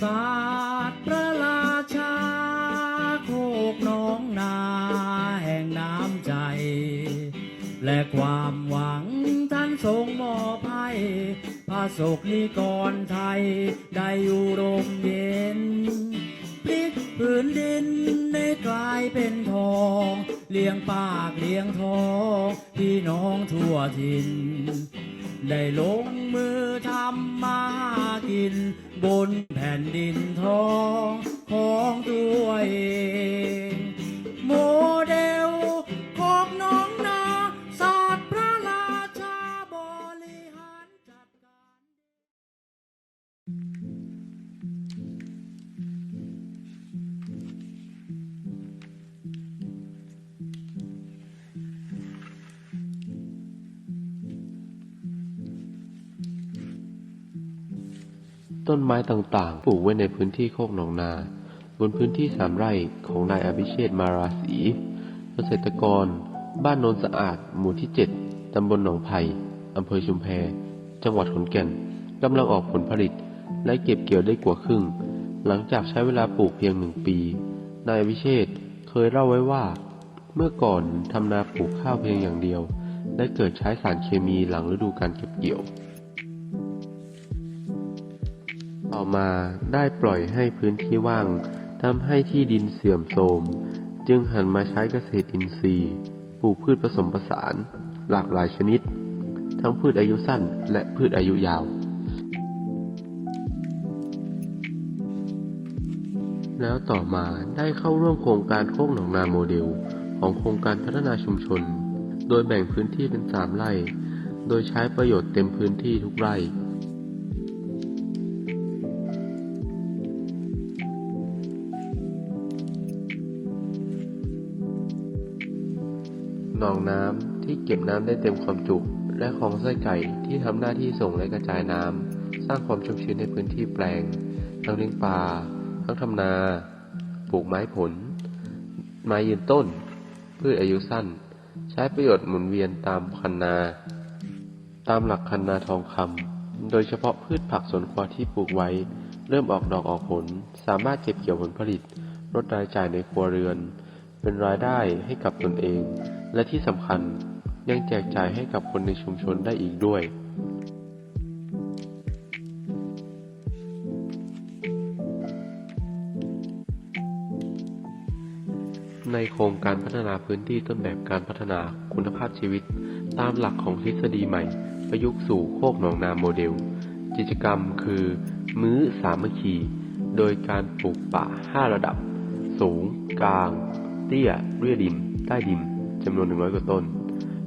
ศาสตร์พระราชาโคกน้องนาแห่งน้ำใจ และความหวังท่านทรงมอบให้พระศกนิกรไทย ได้อยู่ร่มเย็นพลิกผืนดินได้กลายเป็นทอง เลี้ยงปากเลี้ยงทองพี่น้องทั่วถิ่นได้ลงมือทำมากินบน แผ่นดินทองของ ต้นไม้ต่างๆ ปลูกไว้ในพื้นที่โคกหนองนา บนพื้นที่สามไร่ของนายอภิเชษมาราศีเกษตรกร บ้านโนนสะอาด หมู่ที่ 7 ตำบลหนองไผ่อำเภอชุมแพ จังหวัดขอนแก่นกำลังออกผลผลิต และเก็บเกี่ยวได้กว่าครึ่ง หลังจากใช้เวลาปลูกเพียงหนึ่งปี นายอภิเชษเคยเล่าไว้ว่า เมื่อก่อนทำนาปลูกข้าวเพียงอย่างเดียว และเกิดใช้สารเคมีหลังฤดูการเก็บเกี่ยว ต่อมาได้ปล่อยให้พื้นที่ว่างทำให้ที่ดินเสื่อมโทรม จึงหันมาใช้เกษตรอินทรีย์ ปลูกพืชผสมผสาน หลากหลายชนิด ทั้งพืชอายุสั้นและพืชอายุยาว แล้วต่อมาได้เข้าร่วมโครงการโคกหนองนาโมเดล ของโครงการพัฒนาชุมชน โดยแบ่งพื้นที่เป็นสามไร่ โดยใช้ประโยชน์เต็มพื้นที่ทุกไร่ หนองน้ำที่เก็บน้ำได้เต็มความจุ และคลองไส้ไก่ที่ทำหน้าที่ส่งและกระจายน้ำสร้างความชุ่มชื้นในพื้นที่แปลง ทั้งเลี้ยงปลา ทั้งทำนา ปลูกไม้ผล ไม้ยืนต้น พืชอายุสั้น ใช้ประโยชน์หมุนเวียนตามคันนา ตามหลักคันนาทองคำ โดยเฉพาะพืชผักสวนครัวที่ปลูกไว้ เริ่มออกดอกออกผล สามารถเก็บเกี่ยวผลผลิต ลดรายจ่ายในครัวเรือน เป็นรายได้ให้กับตนเอง และที่สำคัญยังแจกจ่ายให้กับคนในชุมชนได้อีกด้วย ในโครงการพัฒนาพื้นที่ต้นแบบการพัฒนาคุณภาพชีวิต ตามหลักของทฤษฎีใหม่ ประยุกต์สู่โคกหนองนาโมเดล กิจกรรมคือ มื้อสามัคคี โดยการปลูกป่า 5 ระดับ สูง กลาง เตี้ยเรียดินใต้ดิน จำนวน 100 กว่าต้น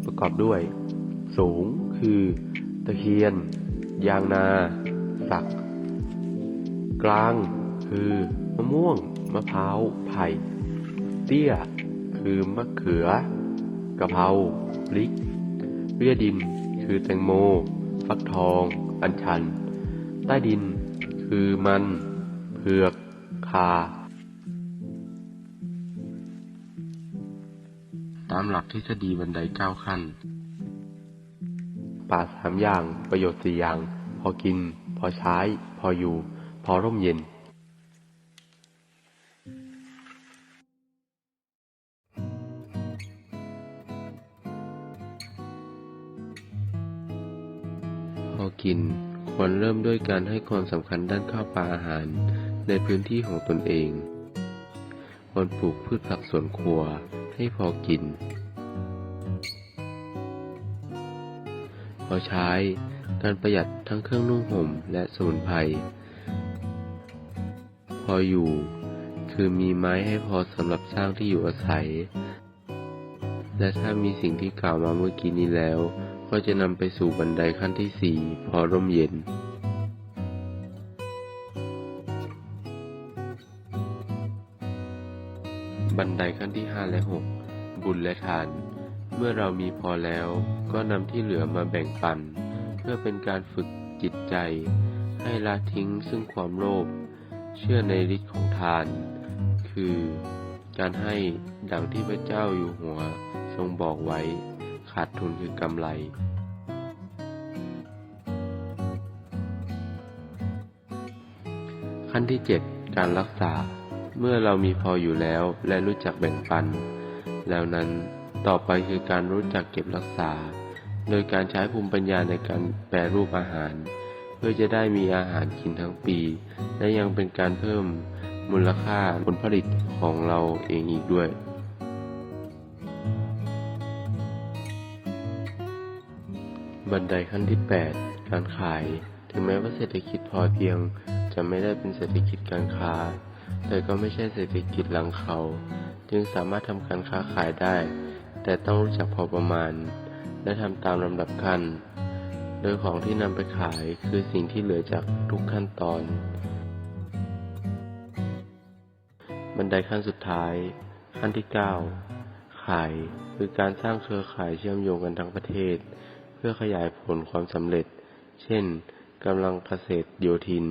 ประกอบด้วย สูงคือ ตะเคียน ยางนา สัก กลาง คือมะม่วง มะพร้าว ไผ่ เตี้ย คือมะเขือ กะเพราพริก เรียดิน คือแตงโม ฟักทอง อัญชัน ใต้ดิน คือมัน เผือก คา ตามหลักทฤษฎีบันไดเก้าขั้น ป่าสามอย่าง ประโยชน์สี่อย่าง พอกิน พอใช้ พออยู่ พอร่มเย็นพอกินควรเริ่มด้วยการให้ความสำคัญด้านข้าวปลาอาหาร ในพื้นที่ของตนเอง ควรปลูกพืชผักสวนครัวให้พอกินพอใช้การประหยัดทั้งเครื่องนุ่งห่มและสมุนไพร พออยู่คือมีไม้ให้พอสำหรับสร้างที่อยู่อาศัย และถ้ามีสิ่งที่กล่าวมาเมื่อกี้นี้แล้ว ก็จะนำไปสู่บันไดขั้นที่สี่พอร่มเย็น บันไดขั้นที่ห้าและหกบุญและทาน เมื่อเรามีพอแล้ว ก็นำที่เหลือมาแบ่งปัน เพื่อเป็นการฝึกจิตใจ ให้ละทิ้งซึ่งความโลภเชื่อในฤทธิ์ของทาน คือการให้ดังที่พระเจ้าอยู่หัวทรงบอกไว้ ขาดทุนคือกำไร ขั้นที่ 7 การรักษา เมื่อเรามีพออยู่แล้วและรู้จักแบ่งปัน แล้วนั้นต่อไปคือการรู้จักเก็บรักษา โดยการใช้ภูมิปัญญาในการแปรรูปอาหาร เพื่อจะได้มีอาหารกินทั้งปี และยังเป็นการเพิ่มมูลค่าผลผลิตของเราเองอีกด้วยบันไดขั้นที่ 8 การขาย ถึงแม้ว่าเศรษฐกิจพอเพียง จะไม่ได้เป็นเศรษฐกิจการค้า แต่ก็ไม่ใช่เศรษฐกิจหลังเขา จึงสามารถทำการค้าขายได้ แต่ต้องรู้จักพอประมาณ และทำตามลำดับขั้น โดยของที่นำไปขายคือสิ่งที่เหลือจากทุกขั้นตอน บันไดขั้นสุดท้าย ขั้นที่ 9 ขายคือการสร้างเครือข่ายเชื่อมโยงกันทั้งประเทศ เพื่อขยายผลความสำเร็จ เช่นกำลังเกษตรโยธิน